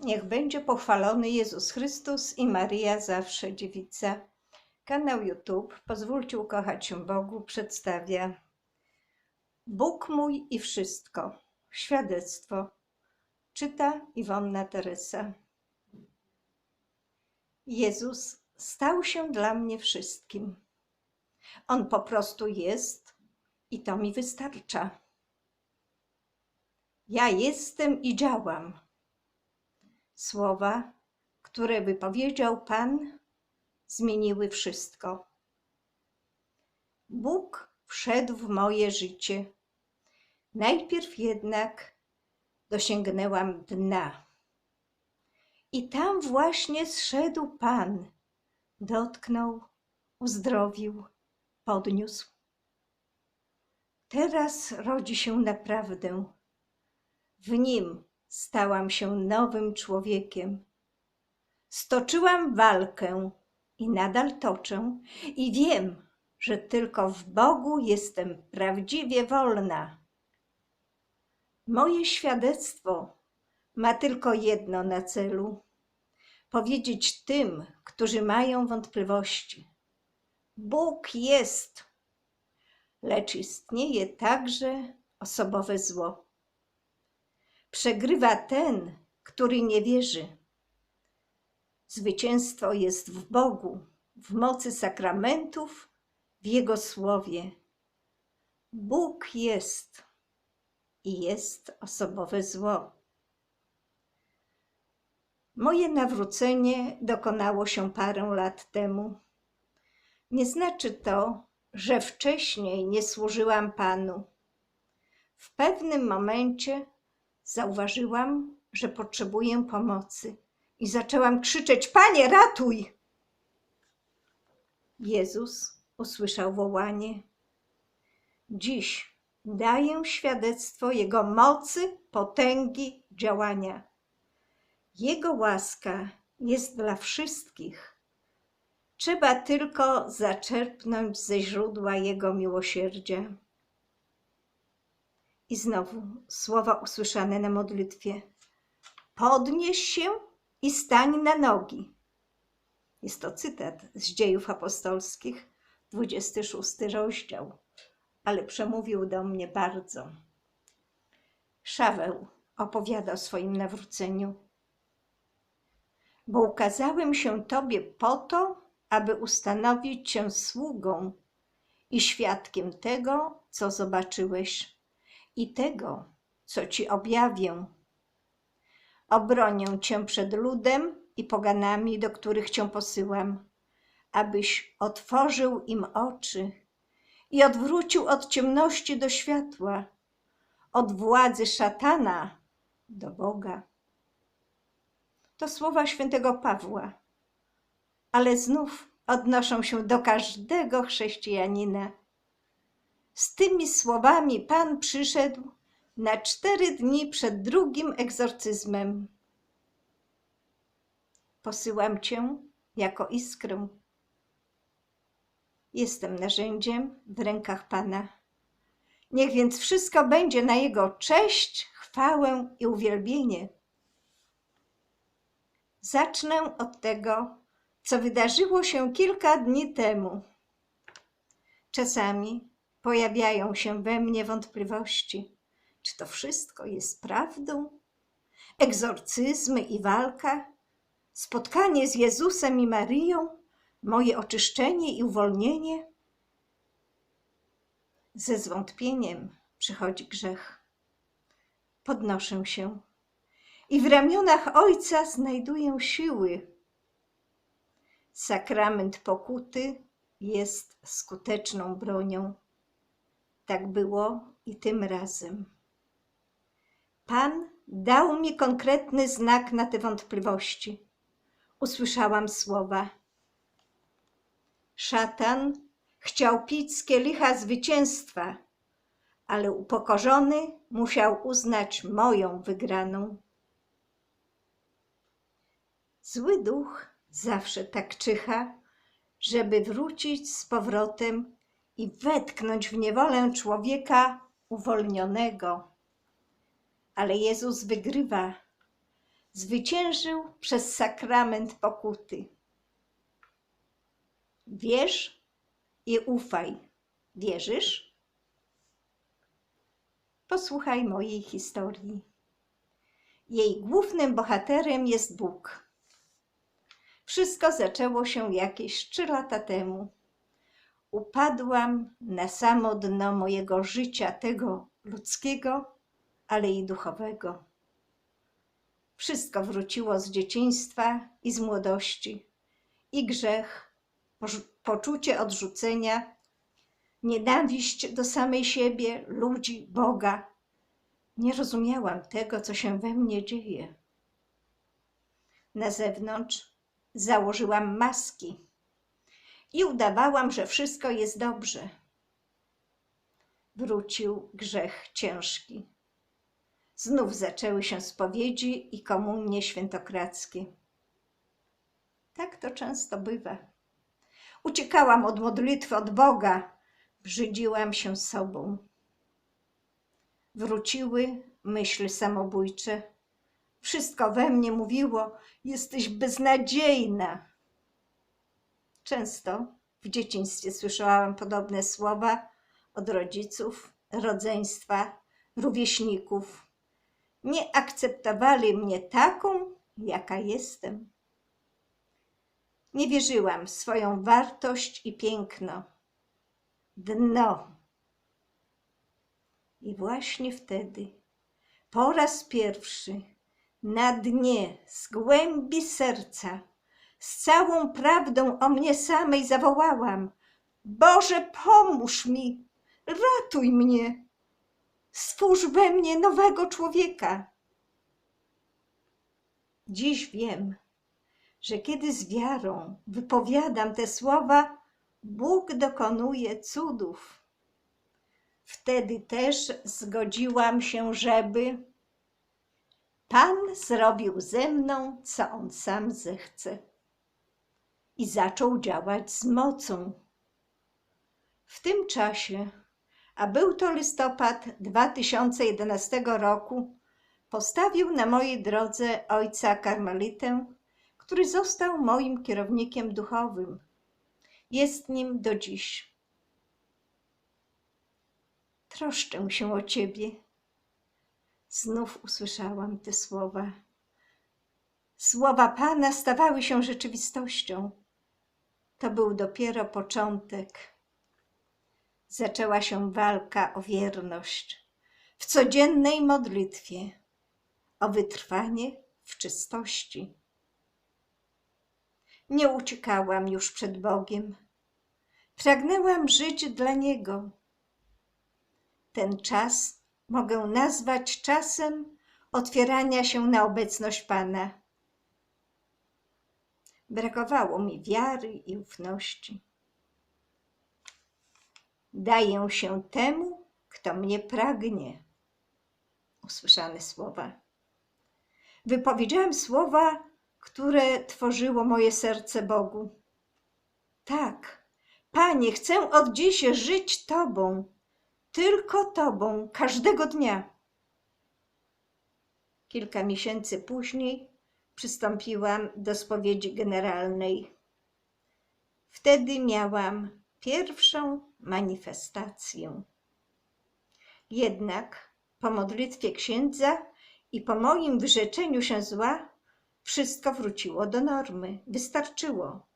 Niech będzie pochwalony Jezus Chrystus i Maria zawsze dziewica. Kanał YouTube Pozwólcie ukochać się Bogu przedstawia Bóg mój i wszystko. Świadectwo. Czyta Iwonna Teresa. Jezus stał się dla mnie wszystkim. On po prostu jest i to mi wystarcza. Ja jestem i działam. Słowa, które wypowiedział Pan, zmieniły wszystko. Bóg wszedł w moje życie. Najpierw jednak dosięgnęłam dna. I tam właśnie zszedł Pan, dotknął, uzdrowił, podniósł. Teraz rodzi się naprawdę. W nim stałam się nowym człowiekiem. Stoczyłam walkę i nadal toczę, i wiem, że tylko w Bogu jestem prawdziwie wolna. Moje świadectwo ma tylko jedno na celu: powiedzieć tym, którzy mają wątpliwości. Bóg jest, lecz istnieje także osobowe zło. Przegrywa ten, który nie wierzy. Zwycięstwo jest w Bogu, w mocy sakramentów, w Jego słowie. Bóg jest i jest osobowe zło. Moje nawrócenie dokonało się parę lat temu. Nie znaczy to, że wcześniej nie służyłam Panu. W pewnym momencie zauważyłam, że potrzebuję pomocy i zaczęłam krzyczeć: Panie, ratuj! Jezus usłyszał wołanie. Dziś daję świadectwo Jego mocy, potęgi, działania. Jego łaska jest dla wszystkich. Trzeba tylko zaczerpnąć ze źródła Jego miłosierdzia. I znowu słowa usłyszane na modlitwie. Podnieś się i stań na nogi. Jest to cytat z dziejów apostolskich, 26 rozdział, ale przemówił do mnie bardzo. Szaweł opowiada o swoim nawróceniu. Bo ukazałem się Tobie po to, aby ustanowić Cię sługą i świadkiem tego, co zobaczyłeś, i tego, co Ci objawię. Obronię Cię przed ludem i poganami, do których Cię posyłam, abyś otworzył im oczy i odwrócił od ciemności do światła, od władzy szatana do Boga. To słowa świętego Pawła, ale znów odnoszą się do każdego chrześcijanina. Z tymi słowami Pan przyszedł na cztery dni przed drugim egzorcyzmem. Posyłam Cię jako iskrę. Jestem narzędziem w rękach Pana. Niech więc wszystko będzie na Jego cześć, chwałę i uwielbienie. Zacznę od tego, co wydarzyło się kilka dni temu. Czasami pojawiają się we mnie wątpliwości, czy to wszystko jest prawdą? Egzorcyzmy i walka, spotkanie z Jezusem i Maryją, moje oczyszczenie i uwolnienie? Ze zwątpieniem przychodzi grzech. Podnoszę się i w ramionach Ojca znajduję siły. Sakrament pokuty jest skuteczną bronią. Tak było i tym razem. Pan dał mi konkretny znak na te wątpliwości. Usłyszałam słowa. Szatan chciał pić z kielicha zwycięstwa, ale upokorzony musiał uznać moją wygraną. Zły duch zawsze tak czyha, żeby wrócić z powrotem i wetknąć w niewolę człowieka uwolnionego. Ale Jezus wygrywa. zwyciężył przez sakrament pokuty. Wierz i ufaj. Wierzysz? Posłuchaj mojej historii. Jej głównym bohaterem jest Bóg. Wszystko zaczęło się jakieś trzy lata temu. Upadłam na samo dno mojego życia, tego ludzkiego, ale i duchowego. Wszystko wróciło z dzieciństwa i z młodości. I grzech, poczucie odrzucenia, nienawiść do samej siebie, ludzi, Boga. Nie rozumiałam tego, co się we mnie dzieje. Na zewnątrz założyłam maski i udawałam, że wszystko jest dobrze. Wrócił grzech ciężki. Znów zaczęły się spowiedzi i komunie świętokradzkie. Tak to często bywa. Uciekałam od modlitwy, od Boga, brzydziłam się sobą. Wróciły myśli samobójcze. Wszystko we mnie mówiło: Jesteś beznadziejna. Często w dzieciństwie słyszałam podobne słowa od rodziców, rodzeństwa, rówieśników. Nie akceptowali mnie taką, jaka jestem. Nie wierzyłam w swoją wartość i piękno. Dno. I właśnie wtedy, po raz pierwszy, na dnie, z głębi serca, z całą prawdą o mnie samej zawołałam: Boże, pomóż mi, ratuj mnie, stwórz we mnie nowego człowieka. Dziś wiem, że kiedy z wiarą wypowiadam te słowa, Bóg dokonuje cudów. Wtedy też zgodziłam się, żeby Pan zrobił ze mną, co On sam zechce. I zaczął działać z mocą. W tym czasie, a był to listopad 2011 roku, postawił na mojej drodze ojca karmelitę, który został moim kierownikiem duchowym. Jest nim do dziś. Troszczę się o ciebie. Znów usłyszałam te słowa. Słowa Pana stawały się rzeczywistością. To był dopiero początek. Zaczęła się walka o wierność w codziennej modlitwie, o wytrwanie w czystości. Nie uciekałam już przed Bogiem. Pragnęłam żyć dla Niego. Ten czas mogę nazwać czasem otwierania się na obecność Pana. Brakowało mi wiary i ufności. Daję się temu, kto mnie pragnie. Usłyszane słowa. Wypowiedziałam słowa, które tworzyło moje serce Bogu. Tak, Panie, chcę od dziś żyć Tobą, tylko Tobą, każdego dnia. Kilka miesięcy później przystąpiłam do spowiedzi generalnej. Wtedy miałam pierwszą manifestację. Jednak po modlitwie księdza i po moim wyrzeczeniu się zła, wszystko wróciło do normy. Wystarczyło.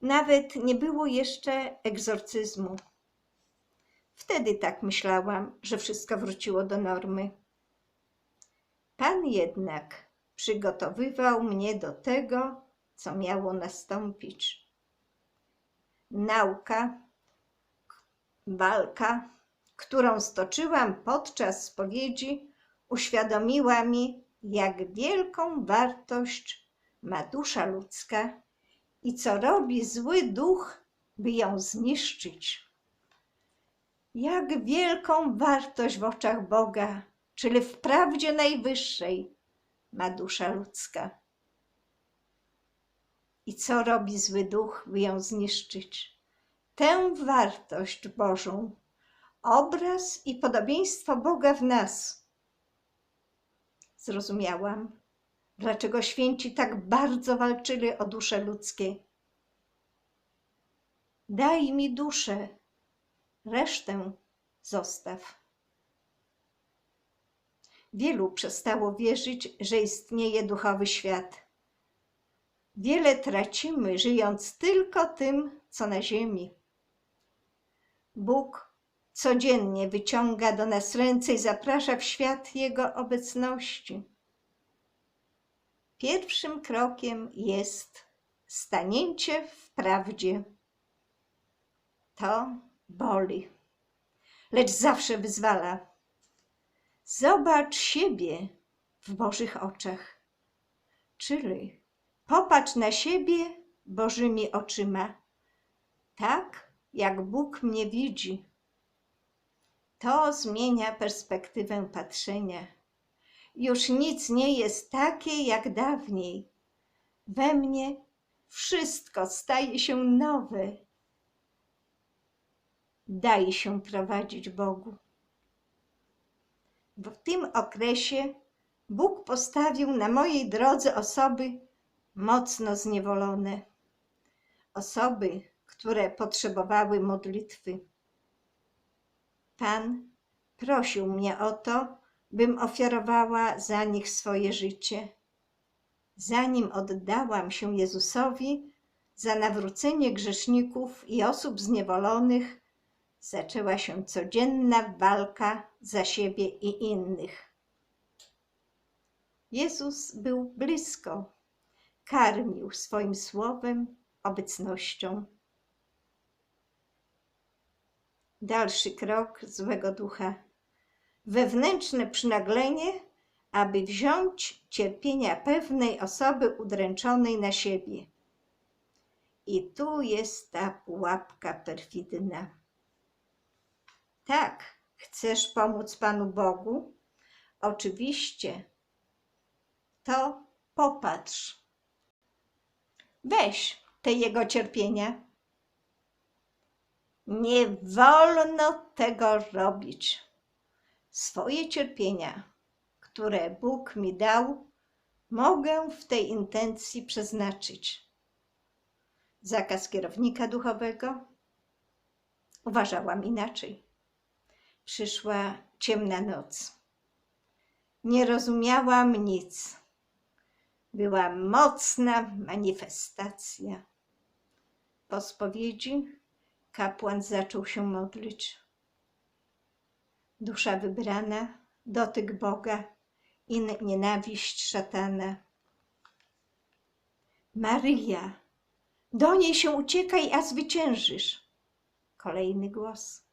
Nawet nie było jeszcze egzorcyzmu. Wtedy tak myślałam, że wszystko wróciło do normy. Pan jednak przygotowywał mnie do tego, co miało nastąpić. Nauka, walka, którą stoczyłam podczas spowiedzi, uświadomiła mi, jak wielką wartość ma dusza ludzka i co robi zły duch, by ją zniszczyć. Jak wielką wartość w oczach Boga, czyli w prawdzie najwyższej, ma dusza ludzka. I co robi zły duch, by ją zniszczyć? Tę wartość Bożą, obraz i podobieństwo Boga w nas. Zrozumiałam, dlaczego święci tak bardzo walczyli o dusze ludzkie. Daj mi duszę, resztę zostaw. Wielu przestało wierzyć, że istnieje duchowy świat. Wiele tracimy, żyjąc tylko tym, co na ziemi. Bóg codziennie wyciąga do nas ręce i zaprasza w świat Jego obecności. Pierwszym krokiem jest stanięcie w prawdzie. To boli, lecz zawsze wyzwala. Zobacz siebie w Bożych oczach, czyli popatrz na siebie Bożymi oczyma, tak jak Bóg mnie widzi. To zmienia perspektywę patrzenia. Już nic nie jest takie jak dawniej. We mnie wszystko staje się nowe. Daj się prowadzić Bogu. W tym okresie Bóg postawił na mojej drodze osoby mocno zniewolone, osoby, które potrzebowały modlitwy. Pan prosił mnie o to, bym ofiarowała za nich swoje życie. Zanim oddałam się Jezusowi za nawrócenie grzeszników i osób zniewolonych, zaczęła się codzienna walka za siebie i innych. Jezus był blisko, karmił swoim słowem, obecnością. Dalszy krok złego ducha. Wewnętrzne przynaglenie, aby wziąć cierpienia pewnej osoby udręczonej na siebie. I tu jest ta pułapka perfidna. Tak, chcesz pomóc Panu Bogu? Oczywiście. To popatrz. Weź te jego cierpienia. Nie wolno tego robić. Swoje cierpienia, które Bóg mi dał, mogę w tej intencji przeznaczyć. Zakaz kierownika duchowego uważałam inaczej. Przyszła ciemna noc. Nie rozumiałam nic. Była mocna manifestacja. Po spowiedzi kapłan zaczął się modlić. Dusza wybrana, dotyk Boga i nienawiść szatana. Maryja, do niej się uciekaj, a zwyciężysz. Kolejny głos.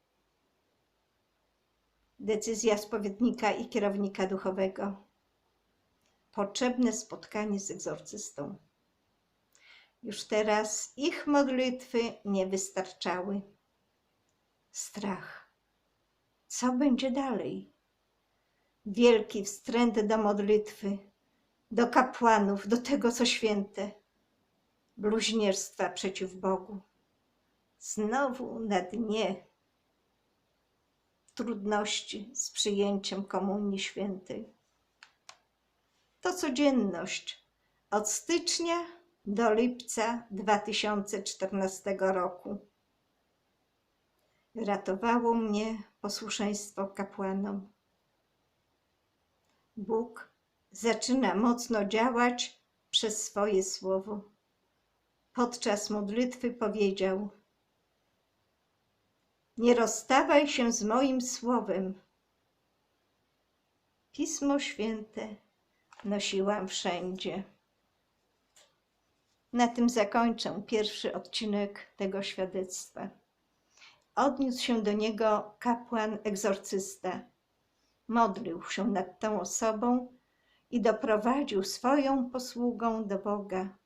Decyzja spowiednika i kierownika duchowego. Potrzebne spotkanie z egzorcystą. Już teraz ich modlitwy nie wystarczały. Strach. Co będzie dalej? Wielki wstręt do modlitwy, do kapłanów, do tego, co święte. Bluźnierstwa przeciw Bogu. Znowu na dnie trudności z przyjęciem Komunii Świętej. To codzienność od stycznia do lipca 2014 roku. Ratowało mnie posłuszeństwo kapłanom. Bóg zaczyna mocno działać przez swoje słowo. Podczas modlitwy powiedział: Nie rozstawaj się z moim słowem. Pismo Święte nosiłam wszędzie. Na tym zakończę pierwszy odcinek tego świadectwa. Odniósł się do niego kapłan egzorcysta. Modlił się nad tą osobą i doprowadził swoją posługą do Boga.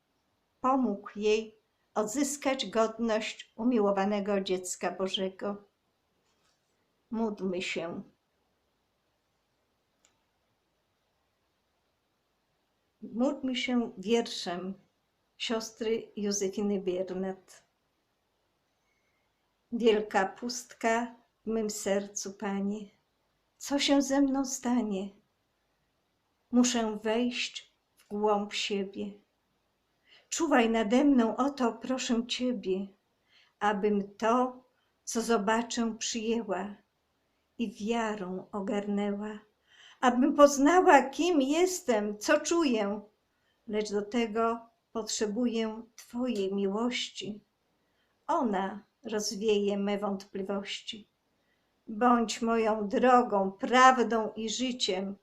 Pomógł jej odzyskać godność umiłowanego dziecka Bożego. Módlmy się. Módlmy się wierszem siostry Józefiny Biernat. Wielka pustka w mym sercu, Panie, co się ze mną stanie? Muszę wejść w głąb siebie. Czuwaj nade mną, oto proszę Ciebie, abym to, co zobaczę, przyjęła i wiarą ogarnęła, abym poznała, kim jestem, co czuję, lecz do tego potrzebuję Twojej miłości. Ona rozwieje me wątpliwości. Bądź moją drogą, prawdą i życiem.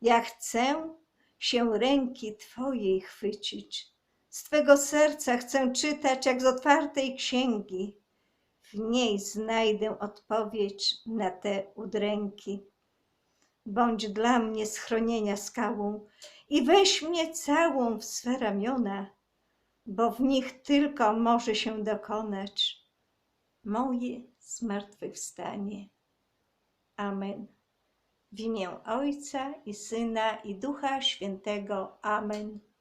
Ja chcę się ręki Twojej chwycić. Z Twego serca chcę czytać jak z otwartej księgi. W niej znajdę odpowiedź na te udręki. Bądź dla mnie schronienia skałą i weź mnie całą w swe ramiona, bo w nich tylko może się dokonać moje zmartwychwstanie. Amen. W imię Ojca i Syna i Ducha Świętego. Amen.